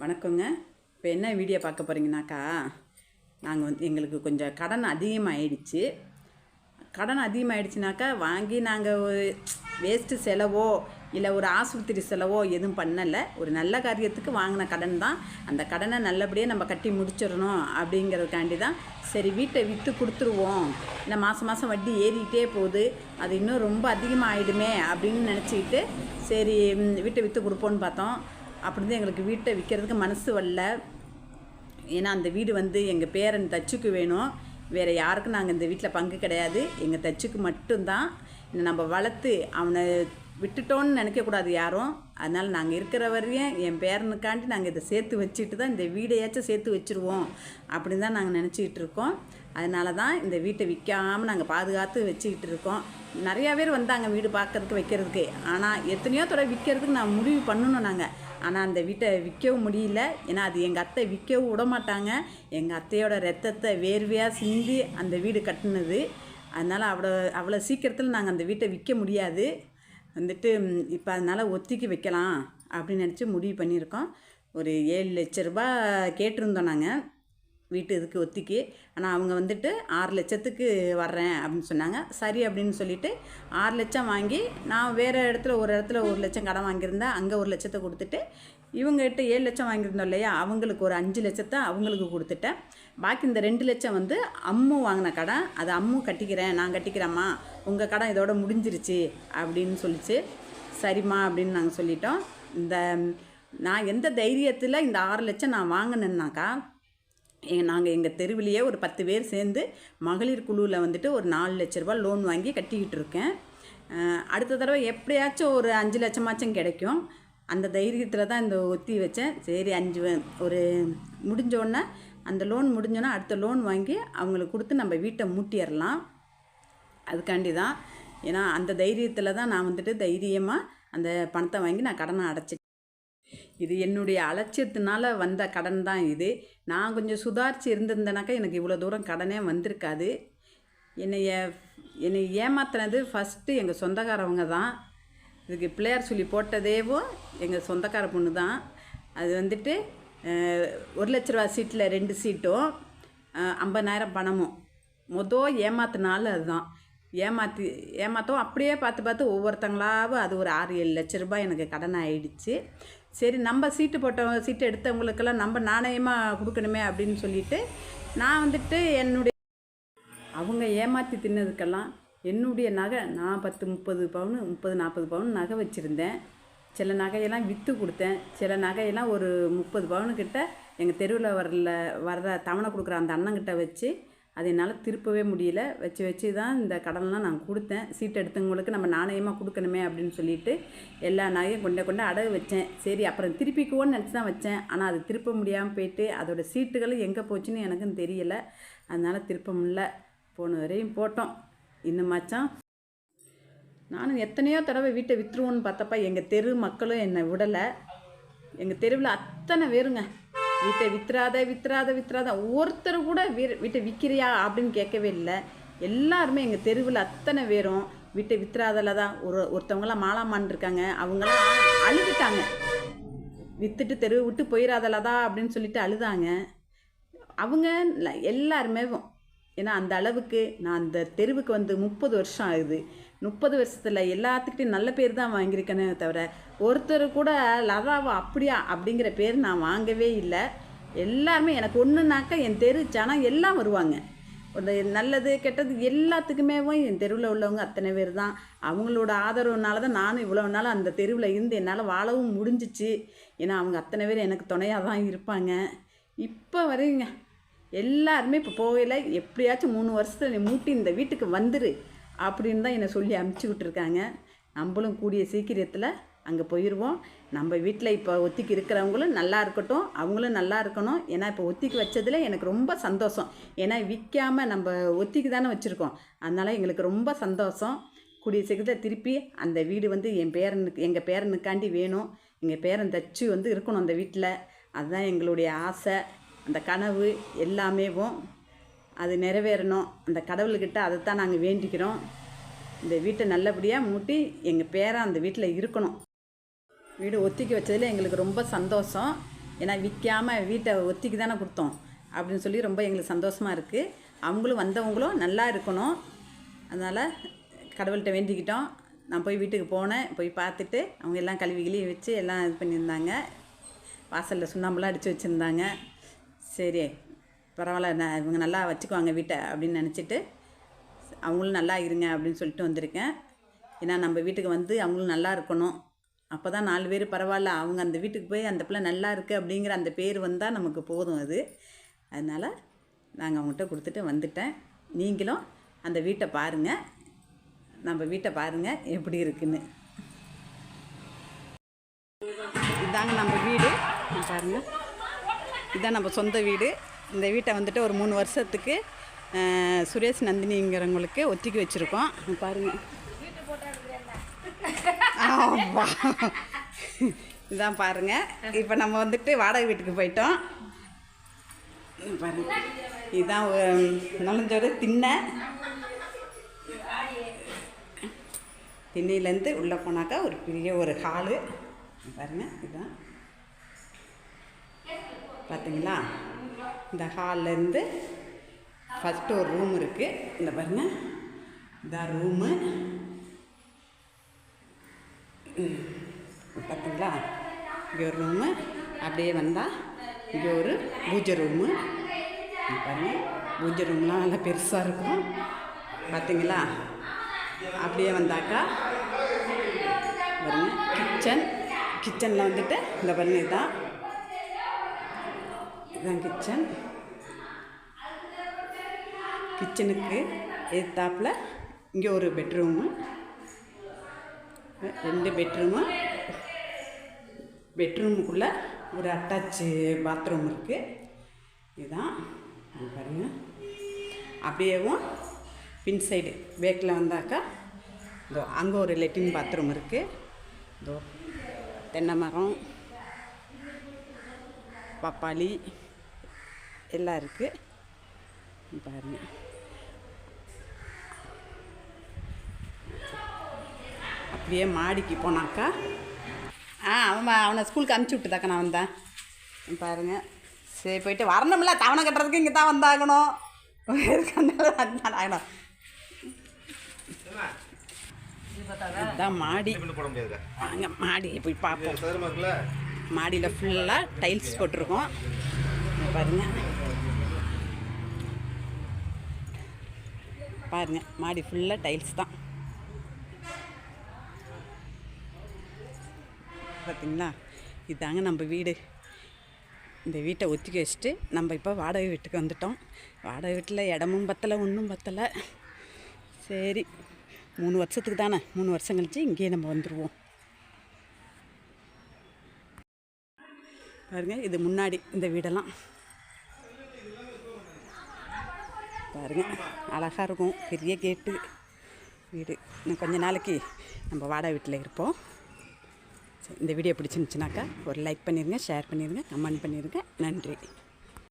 வணக்கங்க. இப்போ என்ன வீடியோ பார்க்க போகிறீங்கனாக்கா நாங்கள் வந்து எங்களுக்கு கொஞ்சம் கடன் அதிகமாகிடுச்சு கடன் அதிகமாகிடுச்சுனாக்கா வாங்கி நாங்கள் வேஸ்ட்டு செலவோ இல்லை ஒரு ஆஸ்பத்திரி செலவோ எதுவும் பண்ணலை. ஒரு நல்ல காரியத்துக்கு வாங்கின கடன் தான். அந்த கடனை நல்லபடியாக நம்ம கட்டி முடிச்சிடணும் அப்படிங்கிறதுக்காண்டி தான் சரி வீட்டை விற்று கொடுத்துருவோம். இல்லை மாதம் மாதம் வட்டி ஏறிக்கிட்டே போகுது. அது இன்னும் ரொம்ப அதிகமாக ஆகிடுமே அப்படின்னு நினச்சிக்கிட்டு சரி வீட்டை விற்று கொடுப்போன்னு பார்த்தோம். அப்படின்னு எங்களுக்கு வீட்டை விற்கிறதுக்கு மனசு வரல. ஏன்னா அந்த வீடு வந்து எங்கள் பேரன் தச்சுக்கு வேணும். வேறு யாருக்கும் நாங்கள் இந்த வீட்டில் பங்கு கிடையாது. எங்கள் தச்சுக்கு மட்டும்தான். நம்ம வளர்த்து அவனை விட்டுட்டோன்னு நினைக்கக்கூடாது யாரும். அதனால் நாங்கள் இருக்கிற வரையும் என் பேரனுக்காண்டி நாங்கள் இதை சேர்த்து வச்சுட்டு தான் இந்த வீடையாச்சும் சேர்த்து வச்சுருவோம் அப்படின்னு தான் நாங்கள் நினச்சிக்கிட்டு இருக்கோம். அதனால தான் இந்த வீட்டை விற்காமல் நாங்கள் பாதுகாத்து வச்சுக்கிட்டு இருக்கோம். நிறையா பேர் வந்தாங்க வீடு பார்க்குறதுக்கு வைக்கிறதுக்கு. ஆனால் எத்தனையோ தடவை விற்கிறதுக்கு நான் முடிவு பண்ணணும் நாங்கள் ஆனால் அந்த வீட்டை விற்கவும் முடியல. ஏன்னா அது எங்கள் அத்தை விற்கவும் விட மாட்டாங்க எங்கள் அத்தையோட ரத்தத்தை வேர்வையாக சிந்தி அந்த வீடு கட்டினது. அதனால் அவ்வளோ அவ்வளோ சீக்கிரத்தில் நாங்கள் அந்த வீட்டை விற்க முடியாது. வந்துட்டு இப்போ அதனால் ஒத்திக்கு வைக்கலாம் அப்படின்னு நினச்சி முடிவு பண்ணியிருக்கோம். ஒரு ஏழு லட்ச ரூபாய் கேட்டிருந்தோம் நாங்கள் வீட்டு இதுக்கு ஒத்திக்கு. ஆனால் அவங்க வந்துட்டு ஆறு லட்சத்துக்கு வர்றேன் அப்படின்னு சொன்னாங்க. சரி அப்படின்னு சொல்லிட்டு ஆறு லட்சம் வாங்கி நான் வேறு இடத்துல ஒரு இடத்துல ஒரு லட்சம் கடன் வாங்கியிருந்தேன் அங்கே ஒரு லட்சத்தை கொடுத்துட்டு இவங்ககிட்ட ஏழு லட்சம் வாங்கியிருந்தோம் இல்லையா? அவங்களுக்கு ஒரு அஞ்சு லட்சத்தை அவங்களுக்கு கொடுத்துட்டேன். பாக்கி இந்த ரெண்டு லட்சம் வந்து அம்மு வாங்கின கடன். அதை அம்மு கட்டிக்கிறேன் நான் கட்டிக்கிறேம்மா. உங்கள் கடன் இதோட முடிஞ்சிருச்சு அப்படின்னு சொல்லிச்சு. சரிம்மா அப்படின்னு நாங்கள் சொல்லிட்டோம். இந்த நான் எந்த தைரியத்தில் இந்த ஆறு லட்சம் நான் வாங்கினேன்னாக்கா நாங்கள் எங்கள் தெருவிலேயே ஒரு பத்து பேர் சேர்ந்து மகளிர் குழுவில் வந்துட்டு ஒரு நாலு லட்ச ரூபா லோன் வாங்கி கட்டிக்கிட்டு இருக்கேன். அடுத்த தடவை எப்படியாச்சும் ஒரு அஞ்சு லட்சமாச்சும் கிடைக்கும். அந்த தைரியத்தில் தான் இந்த ஒத்தி வச்சேன். சரி அஞ்சு ஒரு முடிஞ்சோடனே அந்த லோன் முடிஞ்சோன்னே அடுத்த லோன் வாங்கி அவங்களுக்கு கொடுத்து நம்ம வீட்டை மூட்டிடலாம். அதுக்காண்டி தான். ஏன்னா அந்த தைரியத்தில் தான் நான் வந்துட்டு தைரியமாக அந்த பணத்தை வாங்கி நான் கடனை அடைச்சி இது என்னுடைய அலட்சியத்தினால வந்த கடன் தான் இது. நான் கொஞ்சம் சுதாரித்து இருந்திருந்தேனாக்கா எனக்கு இவ்வளோ தூரம் கடனே வந்திருக்காது. என்னைய என்னை ஏமாத்தினது ஃபஸ்ட்டு எங்கள் சொந்தக்காரவங்க தான். இதுக்கு பிள்ளையார் சொல்லி போட்டதேவோ எங்கள் சொந்தக்கார பொண்ணு தான். அது வந்துட்டு ஒரு லட்ச ரூபா சீட்டில் ரெண்டு சீட்டும் ஐம்பதாயிரம் பணமும். மொதல் ஏமாத்தினாலும் அதுதான். ஏமாற்றி ஏமாற்றவும் அப்படியே பார்த்து பார்த்து ஒவ்வொருத்தங்களாவும் அது ஒரு ஆறு ஏழு லட்ச ரூபாய் எனக்கு கடன் ஆகிடுச்சு சரி நம்ம சீட்டு போட்ட சீட்டு எடுத்தவங்களுக்கெல்லாம் நம்ம நாணயமாக கொடுக்கணுமே அப்படின்னு சொல்லிட்டு நான் வந்துட்டு என்னுடைய அவங்க ஏமாற்றி தின்னதுக்கெல்லாம் என்னுடைய நகை நான் பத்து முப்பது பவுன் முப்பது நாற்பது பவுன் நகை வச்சுருந்தேன். சில நகையெல்லாம் விற்று கொடுத்தேன். சில நகையெல்லாம் ஒரு முப்பது பவுனுக்கிட்ட எங்கள் தெருவில் வரல வர்ற தவணை கொடுக்குற அந்த அண்ணங்கிட்ட வச்சு அது என்னால் திருப்பவே முடியல. வச்சு வச்சு தான் இந்த கடன்லாம் நான் கொடுத்தேன். சீட் எடுத்தவங்களுக்கு நம்ம நாணயமாக கொடுக்கணுமே அப்படின்னு சொல்லிட்டு எல்லா நகையும் கொண்டே கொண்டு அடகு வச்சேன். சரி அப்புறம் திருப்பிக்குவோன்னு நினச்சி தான் வச்சேன். ஆனால் அது திருப்ப முடியாமல் போயிட்டு அதோட சீட்டுகளும் எங்கே போச்சுன்னு எனக்கும் தெரியல. அதனால் திருப்ப முடியல. போன வரையும் போட்டோம். இன்னுமாச்சும் நானும் எத்தனையோ தடவை வீட்டை விற்றுருவோன்னு பார்த்தப்ப எங்கள் தெரு மக்களும் என்னை விடலை. எங்கள் தெருவில் அத்தனை பேருங்க. வீட்டை வித்துறாத வித்துறாத வித்துறாத ஒருத்தர் கூட வீட்டை விற்கிறியா அப்படின்னு கேட்கவே இல்லை. எல்லாருமே எங்கள் தெருவில் அத்தனை பேரும் வீட்டை வித்துறாதல தான். ஒரு ஒருத்தவங்களாம் மாலாமான் இருக்காங்க. அவங்களாம் அழுதுட்டாங்க. வித்துட்டு தெருவை விட்டு போயிடாதலதா அப்படின்னு சொல்லிட்டு அழுதாங்க. அவங்க எல்லாருமே ஏன்னா அந்த அளவுக்கு நான் அந்த தெருவுக்கு வந்து முப்பது வருஷம் ஆகுது. முப்பது வருஷத்தில் எல்லாத்துக்கிட்டையும் நல்ல பேர் தான் வாங்கியிருக்கேனே தவிர ஒருத்தர் கூட லதாவா அப்படியா அப்படிங்கிற பேர் நான் வாங்கவே இல்லை. எல்லாருமே எனக்கு ஒன்றுனாக்கா என் தெரு ஜனம் எல்லாம் வருவாங்க. ஒரு நல்லது கெட்டது எல்லாத்துக்குமே என் தெருவில் உள்ளவங்க அத்தனை பேர் தான். அவங்களோட ஆதரவுனால தான் நானும் இவ்வளோ நாள் அந்த தெருவில் இருந்து என்னால் வாழவும் முடிஞ்சிச்சு. ஏன்னா அவங்க அத்தனை பேர் எனக்கு துணையாக தான் இருப்பாங்க. இப்போ வரைங்க எல்லாருமே இப்போ போகல. எப்படியாச்சும் மூணு வருஷத்தில் நீ மூட்டி இந்த வீட்டுக்கு வந்துரு. அப்படின்னு தான் என்னை சொல்லி அமுச்சுக்கிட்டு விட்ருக்காங்க நம்மளும் கூடிய சீக்கிரத்தில் அங்கே போயிடுவோம் நம்ம வீட்டில் இப்போ ஒத்திக்கு இருக்கிறவங்களும் நல்லா இருக்கட்டும் அவங்களும் நல்லா இருக்கணும். ஏன்னா இப்போ ஒத்திக்கு வச்சதில் எனக்கு ரொம்ப சந்தோஷம். ஏன்னா விற்காம நம்ம ஒத்திக்கு தானே வச்சுருக்கோம். அதனால் எங்களுக்கு ரொம்ப சந்தோஷம். கூடிய சீக்கிரத்தில் திருப்பி அந்த வீடு வந்து என் பேரனுக்கு எங்கள் பேரனுக்காண்டி வேணும். எங்கள் பேரன் தச்சு வந்து இருக்கணும் அந்த வீட்டில் அதுதான் எங்களுடைய ஆசை. அந்த கனவு எல்லாமேவும் அது நிறைவேறணும். அந்த கடவுள்கிட்ட அதைத்தான் நாங்கள் வேண்டிக்கிறோம். இந்த வீட்டை நல்லபடியாக மூட்டி எங்கள் பேரை அந்த வீட்டில் இருக்கணும். வீடு ஒத்திக்கி வச்சதில் எங்களுக்கு ரொம்ப சந்தோஷம். ஏன்னா விற்காமல் வீட்டை ஒத்திக்கு தானே கொடுத்தோம். அப்படின்னு சொல்லி ரொம்ப எங்களுக்கு சந்தோஷமாக இருக்குது அவங்களும் வந்தவங்களும் நல்லா இருக்கணும். அதனால் கடவுள்கிட்ட வேண்டிக்கிட்டோம். நான் போய் வீட்டுக்கு போனேன். போய் பார்த்துட்டு அவங்க எல்லாம் கழுவி வச்சு எல்லாம் இது பண்ணியிருந்தாங்க. வாசலில் சுண்ணாம்பெல்லாம் அடித்து வச்சுருந்தாங்க. சரி பரவாயில்ல நான் இவங்க நல்லா வச்சுக்குவாங்க வீட்டை அப்படின்னு நினச்சிட்டு அவங்களும் நல்லா இருங்க அப்படின்னு சொல்லிட்டு வந்திருக்கேன். ஏன்னா நம்ம வீட்டுக்கு வந்து அவங்களும் நல்லா இருக்கணும். அப்போ தான் நாலு பேர் பரவாயில்ல அவங்க அந்த வீட்டுக்கு போய் அந்த பிள்ளை நல்லா இருக்குது அப்படிங்கிற அந்த பேர் வந்தால் நமக்கு போதும் அது. அதனால் நாங்கள் அவங்ககிட்ட கொடுத்துட்டு வந்துட்டேன். நீங்களும் அந்த வீட்டை பாருங்கள் நம்ம வீட்டை பாருங்கள் எப்படி இருக்குன்னு. இதாங்க நம்ம வீடு. இங்க பாருங்க. இதான் நம்ம சொந்த வீடு. இந்த வீட்டை வந்துட்டு ஒரு மூணு வருஷத்துக்கு சுரேஷ் நந்தினிங்கிறவங்களுக்கு ஒத்திக்கி வச்சுருக்கோம். பாருங்கள் இதான் பாருங்கள் இப்போ நம்ம வந்துட்டு வாடகை வீட்டுக்கு போயிட்டோம். பாருங்க. இதுதான் உம், திண்ணை. திண்ணையிலேருந்து உள்ளே போனாக்கா ஒரு பெரிய ஒரு ஹாலு பாருங்கள் இதுதான் பார்த்தீங்களா இந்த ஹால்லேருந்து ஃபஸ்ட்டு ஒரு ரூம் இருக்குது இந்த பாருங்க. இந்த ரூமு பார்த்தீங்களா இங்கே ஒரு ரூமு அப்படியே வந்தால் இங்கே ஒரு பூஜை ரூமு இங்க பாருங்க. பூஜை ரூம்லாம் நல்லா பெருசாக இருக்கும். பார்த்தீங்களா அப்படியே வந்தாக்கா பாருங்க. கிச்சன் கிச்சனில் வந்துட்டு இந்த பாருங்க இதுதான் இதுதான் கிச்சன் கிச்சனுக்கு எதிர்த்தாப்பில் இங்கே ஒரு பெட்ரூமு ரெண்டு பெட்ரூமு பெட்ரூமுக்குள்ளே ஒரு அட்டாச்சு பாத்ரூம் இருக்குது இதுதான் பாருங்க. அப்படியேவும் பின் சைடு பேக்கில் வந்தாக்கா இதோ அங்கே ஒரு லெட்டின் பாத்ரூம் இருக்குது இதோ தென்னை மரம் பப்பாளி. எல்லாம் இருக்குது பாருங்க. அப்படியே மாடிக்கு போனாக்கா ஆ அவன் அவனை ஸ்கூலுக்கு அனுப்பிச்சி விட்டுதாக்கா நான் வந்தேன். பாருங்க. சரி போயிட்டு வரணும்ல தவணை கட்டுறதுக்கு இங்கே தான் வந்தாகணும். ஆகணும் இதுதான் மாடி. பண்ண போட வாங்க மாடி போய் பார்ப்போம். மாடியில் ஃபுல்லாக டைல்ஸ் போட்டிருக்கோம். பாருங்கள் பாருங்கள் மாடி ஃபுல்லாக டைல்ஸ் தான். பார்த்தீங்களா இதாங்க நம்ம வீடு. இந்த வீட்டை ஒத்திக்க வச்சுட்டு நம்ம இப்போ வாடகை வீட்டுக்கு வந்துட்டோம். வாடகை வீட்டில் இடமும் பத்தலை ஒன்றும் பத்தலை. சரி. மூணு வருஷத்துக்கு தானே? மூணு வருஷம் கழிச்சு இங்கேயே நம்ம வந்துடுவோம் பாருங்கள் இது முன்னாடி இந்த வீடெல்லாம். பாருங்கள் அழகாக இருக்கும். பெரிய கேட்டு வீடு. இன்னும் கொஞ்ச நாளைக்கு நம்ம வாடகை வீட்டில் இருப்போம். சரி, இந்த வீடியோ பிடிச்சிருந்துச்சுனாக்கா ஒரு லைக் பண்ணிடுங்க ஷேர் பண்ணிடுங்க கமெண்ட் பண்ணிடுங்க நன்றி.